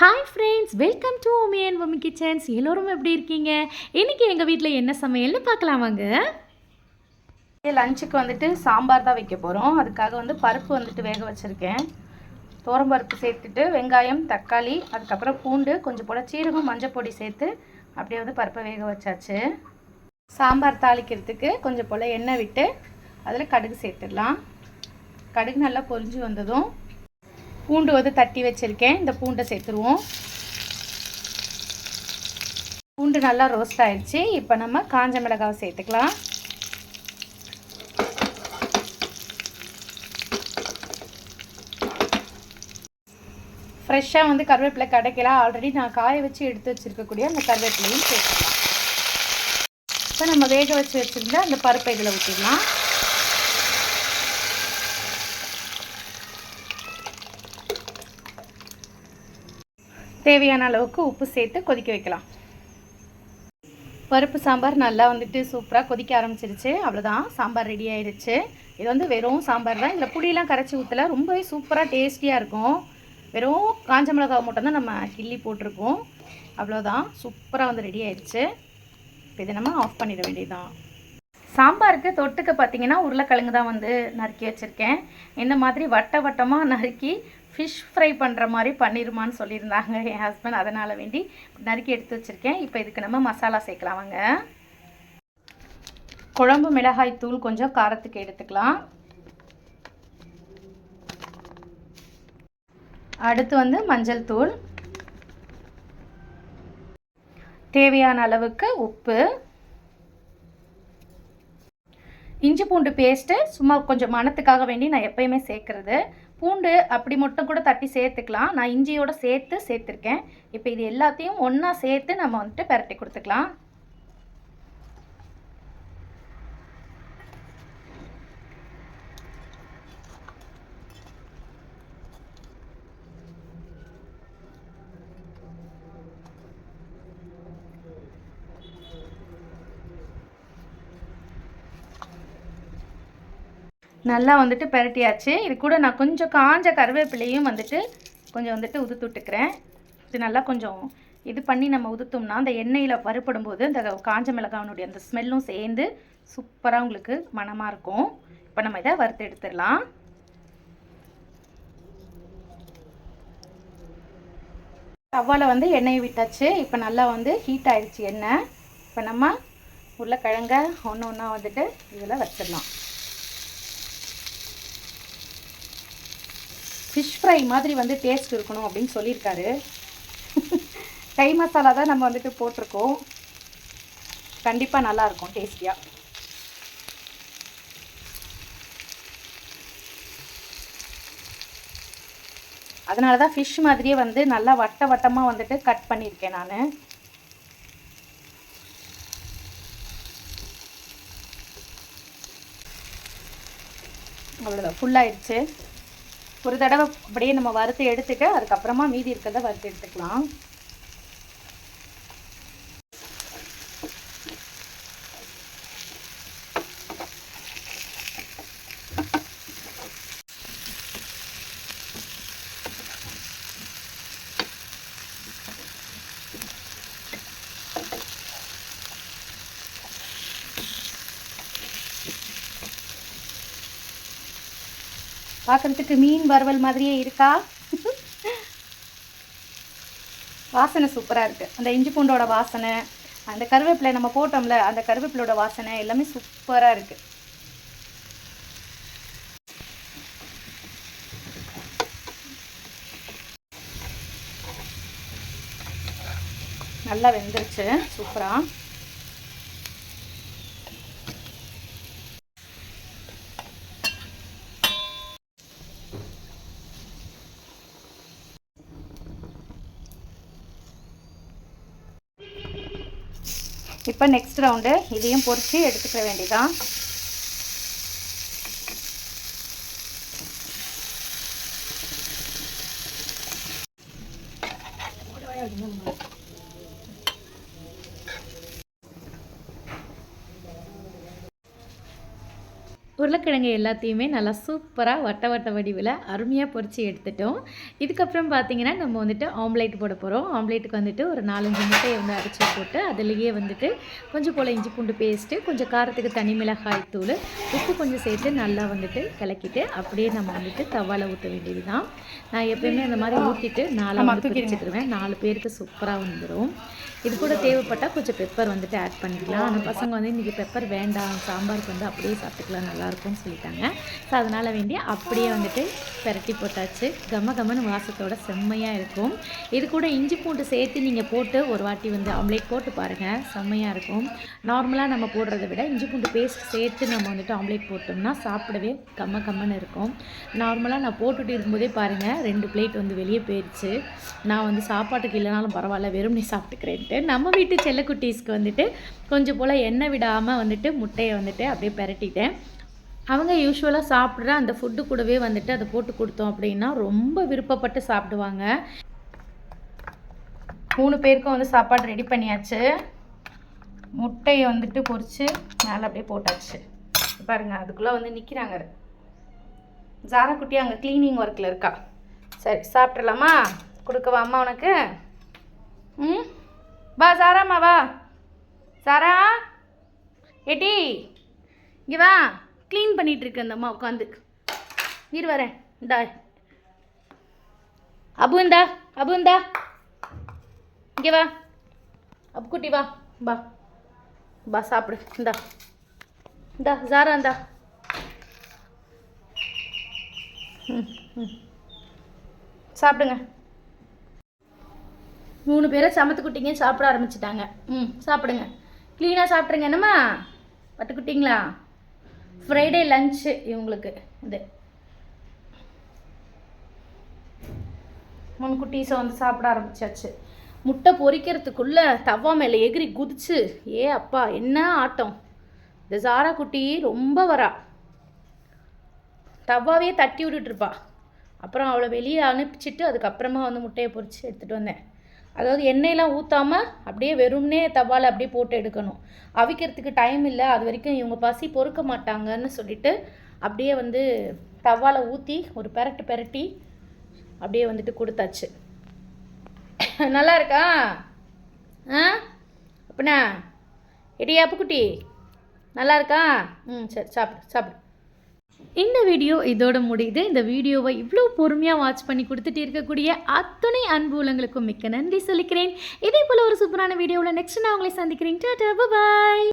Hi friends welcome to Omi and Omi kitchens எல்லோரும் எப்படி இருக்கீங்க? இன்றைக்கி எங்கள் வீட்டில் என்ன சமையல்னு பார்க்கலாம் வாங்க. லஞ்சுக்கு வந்துட்டு சாம்பார் தான் வைக்க போகிறோம் அதுக்காக வந்து பருப்பு வந்துட்டு வேக வச்சுருக்கேன். பருப்பு சேர்த்துட்டு வெங்காயம் தக்காளி அதுக்கப்புறம் பூண்டு கொஞ்சம் போல் சீரகம் மஞ்சள் பொடி சேர்த்து அப்படியே வந்து பருப்பை வேக வச்சாச்சு. சாம்பார் தாளிக்கிறதுக்கு கொஞ்சம் போல் எண்ணெய் விட்டு அதில் கடுகு சேர்த்துடலாம். கடுகு நல்லா பொரிஞ்சு வந்ததும் பூண்டு வந்து தட்டி வச்சுருக்கேன். இந்த பூண்டை சேர்த்துருவோம். பூண்டு நல்லா ரோஸ்ட் ஆயிடுச்சு. இப்போ நம்ம காஞ்ச மிளகாவை சேர்த்துக்கலாம். ஃப்ரெஷ்ஷாக வந்து கருவேப்பிலை கிடைக்கல ஆல்ரெடி நான் காய வச்சு எடுத்து வச்சுருக்கக்கூடிய அந்த கருவேப்பிலையும் சேர்த்துக்கலாம். இப்போ நம்ம வேக வச்சு வச்சுருந்தா அந்த பருப்பை இதில் ஊற்றிடலாம் தேவையான அளவுக்கு உப்பு சேர்த்து கொதிக்க வைக்கலாம். பருப்பு சாம்பார் நல்லா வந்துட்டு சூப்பராக கொதிக்க ஆரம்பிச்சிருச்சு. அவ்வளோதான் சாம்பார் ரெடி ஆயிடுச்சு. இது வந்து வெறும் சாம்பார் தான். இதில் புளியெலாம் கரைச்சி ஊற்றல ரொம்பவே சூப்பராக டேஸ்டியாக இருக்கும். வெறும் காஞ்ச மிளகாய் மட்டும் தான் நம்ம கிள்ளி போட்டிருக்கோம். அவ்வளோதான் சூப்பராக வந்து ரெடி ஆயிடுச்சு. இப்போ இதை நம்ம ஆஃப் பண்ணிட வேண்டியதுதான். சாம்பாருக்கு தொட்டுக்க பார்த்தீங்கன்னா உருளைக்கிழங்கு தான் வந்து நறுக்கி வச்சுருக்கேன். இந்த மாதிரி வட்ட வட்டமாக நறுக்கி ஃபிஷ் ஃப்ரை பண்ணுற மாதிரி பண்ணிடுமான்னு சொல்லியிருந்தாங்க என் ஹஸ்பண்ட் அதனால் வேண்டி நறுக்கி எடுத்து வச்சுருக்கேன். இப்போ இதுக்கு நம்ம மசாலா சேர்க்கலாம் வாங்க. குழம்பு மிளகாய் தூள் கொஞ்சம் காரத்துக்கு எடுத்துக்கலாம். அடுத்து வந்து மஞ்சள் தூள். தேவையான அளவுக்கு உப்பு. இஞ்சி பூண்டு பேஸ்ட்டு சும்மா கொஞ்சம் மணத்துக்காக வேண்டி நான் எப்பயுமே சேர்க்குறது. பூண்டு அப்படி மட்டும் கூட தட்டி சேர்த்துக்கலாம். நான் இஞ்சியோட சேர்த்து சேர்த்துருக்கேன். இப்போ இது எல்லாத்தையும் ஒன்றா சேர்த்து நம்ம வந்துட்டு பரட்டி கொடுத்துக்கலாம். நல்லா வந்துட்டு பரட்டியாச்சு. இது கூட நான் கொஞ்சம் காஞ்ச கருவேப்பிலையும் வந்துட்டு கொஞ்சம் வந்துட்டு உதுத்து விட்டுக்கிறேன். இது நல்லா கொஞ்சம் இது பண்ணி நம்ம உதுத்தோம்னா அந்த எண்ணெயில் வறுப்படும் போது அந்த காஞ்ச மிளகாவனுடைய அந்த ஸ்மெல்லும் சேர்ந்து சூப்பராக உங்களுக்கு மணமாக இருக்கும். இப்போ நம்ம இதை வறுத்து எடுத்துடலாம். தவாவில் வந்து எண்ணெயை விட்டாச்சு. இப்போ நல்லா வந்து ஹீட் ஆயிடுச்சு எண்ணெய். இப்போ நம்ம உருளைக்கிழங்க ஒன்று ஒன்றா வந்துட்டு இதில் வச்சிடலாம். ஃபிஷ் ஃப்ரை மாதிரி வந்து டேஸ்ட் இருக்கணும் அப்படின்னு சொல்லியிருக்காரு. கை மசாலா தான் நம்ம வந்துட்டு போட்டிருக்கோம். கண்டிப்பாக நல்லாயிருக்கும் டேஸ்டியாக அதனால தான் ஃபிஷ் மாதிரியே வந்து நல்லா வட்ட வட்டமாக வந்துட்டு கட் பண்ணியிருக்கேன் நான். அவ்வளோதான் ஃபுல்லாகிடுச்சு ஒரு தடவை அப்படியே நம்ம வறுத்து எடுத்துட்டு அதுக்கப்புறமா மீதி இருக்கிறத வறுத்து எடுத்துக்கலாம். பார்க்குறதுக்கு மீன் வறுவல் மாதிரியே இருக்கா? வாசனை சூப்பராக இருக்குது அந்த இஞ்சி பூண்டோட வாசனை அந்த கருவேப்பிலை நம்ம போட்டோம்ல அந்த கருவேப்பிலோட வாசனை எல்லாமே சூப்பராக இருக்குது நல்லா வெந்துருச்சு. சூப்பராக இப்போ நெக்ஸ்ட் ரவுண்டு இதையும் பொறிச்சு எடுத்துக்க வேண்டியதான் உருளைக்கிழங்கு எல்லாத்தையுமே நல்லா சூப்பராக வட்ட வட்ட வடிவில் அருமையாக பொரிச்சு எடுத்துட்டோம். இதுக்கப்புறம் பார்த்தீங்கன்னா நம்ம வந்துட்டு ஆம்லேட் போட போகிறோம் ஆம்லேட்டுக்கு வந்துட்டு ஒரு நாலஞ்சு முட்டையை வந்து அரைச்சி போட்டு அதுலேயே வந்துட்டு கொஞ்சம் போல் இஞ்சி பூண்டு பேஸ்ட்டு கொஞ்சம் காரத்துக்கு தனி மிளகாய் தூள் உப்பு கொஞ்சம் சேர்த்து நல்லா வந்துட்டு கலக்கிட்டு அப்படியே நம்ம வந்துட்டு தவால ஊற்ற வேண்டியது தான் நான் எப்பயுமே அந்த மாதிரி ஊற்றிட்டு நாலாக வந்து. பிரிச்சுக்கிடுவேன் நாலு பேருக்கு சூப்பராக வந்துடும் இது கூட தேவைப்பட்டால் கொஞ்சம் பெப்பர் வந்துட்டு ஆட் பண்ணிக்கலாம். ஆனால் பசங்க வந்து இன்றைக்கி பெப்பர் வேண்டாம் சாம்பாருக்கு வந்து அப்படியே சாப்பிட்டுக்கலாம் நல்லாயிருக்கும்னு சொல்லிட்டாங்க. ஸோ அதனால் வேண்டி அப்படியே வந்துட்டு பெரட்டி போட்டாச்சு. கம கமன்னு வாசத்தோட செம்மையாக இருக்கும். இது கூட இஞ்சி பூண்டு சேர்த்து நீங்கள் போட்டு ஒரு வாட்டி வந்து ஆம்லேட் போட்டு பாருங்கள் செம்மையாக இருக்கும். நார்மலாக நம்ம போடுறத விட இஞ்சி பூண்டு பேஸ்ட் சேர்த்து நம்ம வந்துட்டு ஆம்லேட் போட்டோம்னா சாப்பிடவே கம்ம கம்மன்னு இருக்கும். நார்மலாக நான் போட்டுட்டு இருக்கும்போதே பாருங்கள் ரெண்டு பிளேட் வந்து வெளியே போயிடுச்சு நான் வந்து சாப்பாட்டுக்கு இல்லைனாலும் பரவாயில்ல வெறும் நீ சாப்பிட்டுக்கிறேன்ட்டு. நம்ம வீட்டு செல்லக்குட்டீஸ்க்கு வந்துட்டு கொஞ்சம் போல் எண்ணெய் விடாமல் வந்துட்டு முட்டையை வந்துட்டு அப்படியே பெரட்டிட்டேன். அவங்க யூஸ்வலாக சாப்பிட்ற அந்த ஃபுட்டு கூடவே வந்துட்டு அதை போட்டு கொடுத்தோம் அப்படின்னா ரொம்ப விருப்பப்பட்டு சாப்பிடுவாங்க. மூணு பேருக்கும் வந்து சாப்பாடு ரெடி பண்ணியாச்சு. முட்டையை வந்துட்டு பொறிச்சு மேலே அப்படியே போட்டாச்சு. பாருங்க அதுக்குள்ளே வந்து நிற்கிறாங்க ஜாரா குட்டி அங்கே க்ளீனிங் ஒர்க்கில் இருக்கா. சரி சாப்பிட்றலாமா கொடுக்கவா அம்மா உனக்கு? ம்? வா சாராம்மா வா. சாரா? ஏட்டி இங்கே வா. க்ளீன் பண்ணிட்டு இருக்கு அந்த அம்மா உட்காந்து. இரு வரேன். இந்தா. அபு இந்தா அபு இந்தா. இங்கே வா. அப்புக்குட்டி வா. வா. பா சாப்பிடு. இந்தா. இந்தா ஜாரா இந்தா. ம் ம். சாப்பிடுங்க. மூணு பேரை சமத்து குட்டிங்க சாப்பிட ஆரம்பிச்சிட்டாங்க. ம் சாப்பிடுங்க. க்ளீனாக சாப்பிட்ருங்க என்னம்மா? பட்டுக்குட்டிங்களா? ஃப்ரைடே லஞ்சு இவங்களுக்கு. இது. மூணு வந்து சாப்பிட ஆரம்பிச்சாச்சு. முட்டை பொரிக்கிறதுக்குள்ள தவா மேலே எகிரி குதிச்சு ஏ அப்பா என்ன ஆட்டம்? இந்த ஜாரா குட்டி ரொம்ப வரா. தவாவே தட்டி விட்டுட்டு இருப்பா. அப்புறம் அவளை வெளியே அனுப்பிச்சிட்டு அதுக்கப்புறமா வந்து முட்டையை பொறிச்சு எடுத்துகிட்டு வந்தேன். அதாவது எண்ணெயெலாம் ஊற்றாமல் அப்படியே வெறும்னே தவால் அப்படியே போட்டு எடுக்கணும். அவிக்கிறதுக்கு டைம் இல்லை. அது வரைக்கும் இவங்க பசி பொறுக்க மாட்டாங்கன்னு சொல்லிட்டு அப்படியே வந்து தவால ஊற்றி ஒரு பெரட்டு பெரட்டி அப்படியே வந்துட்டு கொடுத்தாச்சு. நல்லா இருக்கா? ஆ? அப்படின்னா எடியா அப்புக்குட்டி நல்லா இருக்கா? ம் சரி சாப்பிடு சாப்பிடு. இந்த வீடியோ இதோட முடியுது. இந்த வீடியோவை இவ்வளோ பொறுமையாக வாட்ச் பண்ணி கொடுத்துட்டு இருக்கக்கூடிய அத்தனை அன்பு உள்ளங்களுக்கும் மிக்க நன்றி சொல்லிக்கிறேன். இதே போல் ஒரு சூப்பரான வீடியோவில் நெக்ஸ்ட் நான் உங்களை சந்திக்கிறேன். டாடா பாய்